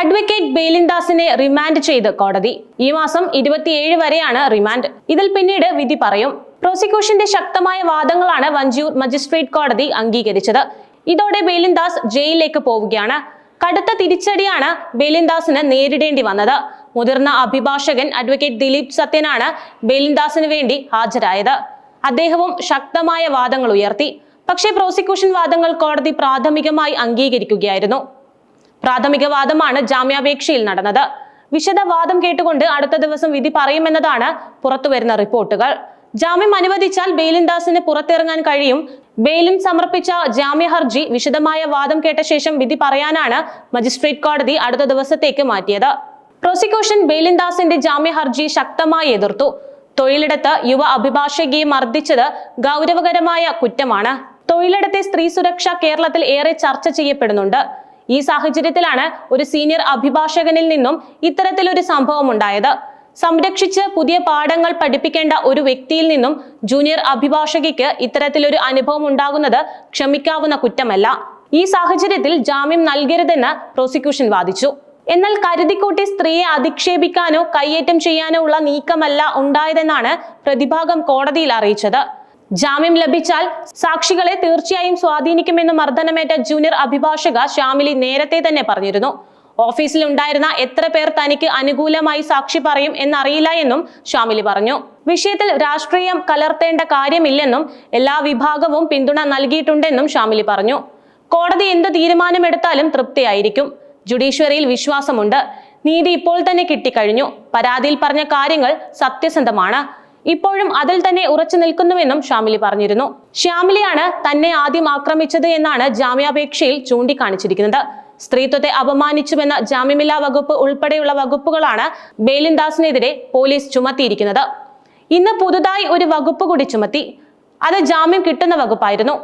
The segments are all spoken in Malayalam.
അഡ്വക്കേറ്റ് ബേലിൻദാസിനെ റിമാൻഡ് ചെയ്ത് കോടതി. ഈ മാസം ഇരുപത്തിയേഴ് വരെയാണ് റിമാൻഡ് ഇതിൽ പിന്നീട് വിധി പറയും. പ്രോസിക്യൂഷന്റെ ശക്തമായ വാദങ്ങളാണ് വഞ്ചിയൂർ മജിസ്ട്രേറ്റ് കോടതി അംഗീകരിച്ചത്. ഇതോടെ ബേലിൻദാസ് ജയിലിലേക്ക് പോവുകയാണ്. കടുത്ത തിരിച്ചടിയാണ് ബേലിൻദാസിന് നേരിടേണ്ടി വന്നത്. മുതിർന്ന അഭിഭാഷകൻ അഡ്വക്കേറ്റ് ദിലീപ് സത്യനാണ് ബേലിൻദാസിന് വേണ്ടി ഹാജരായത്. അദ്ദേഹവും ശക്തമായ വാദങ്ങൾ ഉയർത്തി. പക്ഷേ പ്രോസിക്യൂഷൻ വാദങ്ങൾ കോടതി പ്രാഥമികമായി അംഗീകരിക്കുകയായിരുന്നു. പ്രാഥമിക വാദമാണ് ജാമ്യാപേക്ഷയിൽ നടന്നത്. വിശദവാദം കേട്ടുകൊണ്ട് അടുത്ത ദിവസം വിധി പറയുമെന്നതാണ് പുറത്തുവരുന്ന റിപ്പോർട്ടുകൾ. ജാമ്യം അനുവദിച്ചാൽ ബെയിലിൻദാസിന് പുറത്തിറങ്ങാൻ കഴിയും. ബെയിലിൻ സമർപ്പിച്ച ജാമ്യ ഹർജി വിശദമായ വാദം കേട്ട ശേഷം വിധി പറയാനാണ് മജിസ്ട്രേറ്റ് കോടതി അടുത്ത ദിവസത്തേക്ക് മാറ്റിയത്. പ്രോസിക്യൂഷൻ ബെയിലിൻദാസിന്റെ ജാമ്യ ഹർജി ശക്തമായി എതിർത്തു. തൊഴിലിടത്ത് യുവ അഭിഭാഷകയെ മർദ്ദിച്ചത് ഗൗരവകരമായ കുറ്റമാണ്. തൊഴിലിടത്തെ സ്ത്രീ സുരക്ഷ കേരളത്തിൽ ഏറെ ചർച്ച ചെയ്യപ്പെടുന്നുണ്ട്. ഈ സാഹചര്യത്തിലാണ് ഒരു സീനിയർ അഭിഭാഷകനിൽ നിന്നും ഇത്തരത്തിലൊരു സംഭവം ഉണ്ടായത് സംരക്ഷിച്ച് പുതിയ പാഠങ്ങൾ പഠിപ്പിക്കേണ്ട ഒരു വ്യക്തിയിൽ നിന്നും ജൂനിയർ അഭിഭാഷകയ്ക്ക് ഇത്തരത്തിലൊരു അനുഭവം ഉണ്ടാകുന്നത് ക്ഷമിക്കാവുന്ന കുറ്റമല്ല. ഈ സാഹചര്യത്തിൽ ജാമ്യം നൽകരുതെന്ന് പ്രോസിക്യൂഷൻ വാദിച്ചു. എന്നാൽ കരുതിക്കൂട്ടി സ്ത്രീയെ അധിക്ഷേപിക്കാനോ കയ്യേറ്റം ചെയ്യാനോ ഉള്ള നീക്കമല്ല ഉണ്ടായതെന്നാണ് പ്രതിഭാഗം കോടതിയിൽ അറിയിച്ചത്. ജാമ്യം ലഭിച്ചാൽ സാക്ഷികളെ തീർച്ചയായും സ്വാധീനിക്കുമെന്ന് മർദ്ദനമേറ്റ ജൂനിയർ അഭിഭാഷക ശ്യാമിലി നേരത്തെ തന്നെ പറഞ്ഞിരുന്നു. ഓഫീസിൽ ഉണ്ടായിരുന്ന എത്ര പേർ തനിക്ക് അനുകൂലമായി സാക്ഷി പറയും എന്നറിയില്ല എന്നും ഷാമിലി പറഞ്ഞു. വിഷയത്തിൽ രാഷ്ട്രീയം കലർത്തേണ്ട കാര്യമില്ലെന്നും എല്ലാ വിഭാഗവും പിന്തുണ നൽകിയിട്ടുണ്ടെന്നും ഷാമിലി പറഞ്ഞു. കോടതി എന്ത് തീരുമാനമെടുത്താലും തൃപ്തിയായിരിക്കും. ജുഡീഷ്യറിയിൽ വിശ്വാസമുണ്ട്. നീതി ഇപ്പോൾ തന്നെ കിട്ടിക്കഴിഞ്ഞു. പരാതിയിൽ പറഞ്ഞ കാര്യങ്ങൾ സത്യസന്ധമാണ്. ഇപ്പോഴും അതിൽ തന്നെ ഉറച്ചു നിൽക്കുന്നുവെന്നും ഷാമിലി പറഞ്ഞിരുന്നു. ഷ്യാമിലിയാണ് തന്നെ ആദ്യം ആക്രമിച്ചത് എന്നാണ് ജാമ്യാപേക്ഷയിൽ ചൂണ്ടിക്കാണിച്ചിരിക്കുന്നത്. സ്ത്രീത്വത്തെ അപമാനിച്ചുവെന്ന ജാമ്യമില്ലാ വകുപ്പ് ഉൾപ്പെടെയുള്ള വകുപ്പുകളാണ് ബേലിൻദാസിനെതിരെ പോലീസ് ചുമത്തിയിരിക്കുന്നത്. ഇന്ന് പുതുതായി ഒരു വകുപ്പ് കൂടി ചുമത്തി. അത് ജാമ്യം കിട്ടുന്ന വകുപ്പായിരുന്നു.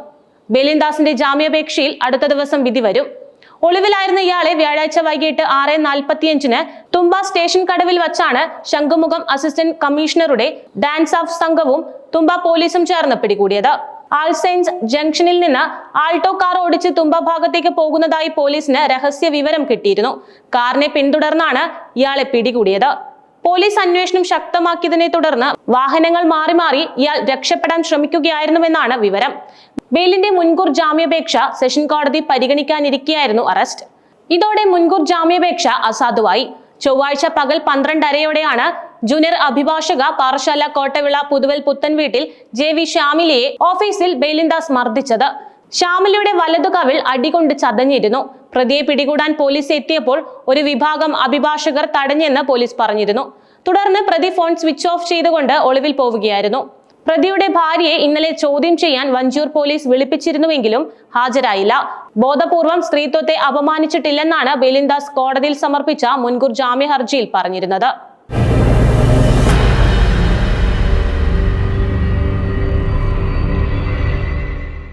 ബേലിൻദാസിന്റെ ജാമ്യാപേക്ഷയിൽ അടുത്ത ദിവസം വിധി വരും. ഒളിവിലായിരുന്ന ഇയാളെ വ്യാഴാഴ്ച വൈകിട്ട് ആറ് നാൽപ്പത്തിയഞ്ചിന് തുമ്പ സ്റ്റേഷൻ കടവിൽ വച്ചാണ് ശംഖുമുഖം അസിസ്റ്റന്റ് കമ്മീഷണറുടെ ഡാൻസ് ഓഫ് സംഘവും തുമ്പ പോലീസും ചേർന്ന് പിടികൂടിയത്. ആൾസൈൻസ് ജംഗ്ഷനിൽ നിന്ന് ആൾട്ടോ കാർ ഓടിച്ച് തുമ്പ ഭാഗത്തേക്ക് പോകുന്നതായി പോലീസിന് രഹസ്യ വിവരം കിട്ടിയിരുന്നു. കാറിനെ പിന്തുടർന്നാണ് ഇയാളെ പിടികൂടിയത്. പോലീസ് അന്വേഷണം ശക്തമാക്കിയതിനെ തുടർന്ന് വാഹനങ്ങൾ മാറി മാറി ഇയാൾ രക്ഷപ്പെടാൻ ശ്രമിക്കുകയായിരുന്നുവെന്നാണ് വിവരം. ബെയിലിന്റെ മുൻകൂർ ജാമ്യാപേക്ഷ സെഷൻ കോടതി പരിഗണിക്കാനിരിക്കെയായിരുന്നു അറസ്റ്റ്. ഇതോടെ മുൻകൂർ ജാമ്യാപേക്ഷ അസാധുവായി. ചൊവ്വാഴ്ച പകൽ പന്ത്രണ്ടരയോടെയാണ് ജൂനിയർ അഭിഭാഷക പാറശാല കോട്ടവിള പുതുവൽ പുത്തൻ വീട്ടിൽ ജെ വി ശ്യാമിലിയെ ഓഫീസിൽ ബെയിലിൻദാസ് മർദ്ദിച്ചത്. ഷാമിലിയുടെ വലതുകവിൽ അടികൊണ്ട് ചതഞ്ഞിരുന്നു. പ്രതിയെ പിടികൂടാൻ പോലീസ് എത്തിയപ്പോൾ ഒരു വിഭാഗം അഭിഭാഷകർ തടഞ്ഞെന്ന് പോലീസ് പറഞ്ഞിരുന്നു. തുടർന്ന് പ്രതി ഫോൺ സ്വിച്ച് ഓഫ് ചെയ്തുകൊണ്ട് ഒളിവിൽ പോവുകയായിരുന്നു. പ്രതിയുടെ ഭാര്യയെ ഇന്നലെ ചോദ്യം ചെയ്യാൻ വഞ്ചൂർ പോലീസ് വിളിപ്പിച്ചിരുന്നുവെങ്കിലും ഹാജരായില്ല. ബോധപൂർവം സ്ത്രീത്വത്തെ അപമാനിച്ചിട്ടില്ലെന്നാണ് ബെലിൻദാസ് കോടതിയിൽ സമർപ്പിച്ച മുൻകൂർ ജാമ്യ ഹർജിയിൽ പറഞ്ഞിരുന്നത്.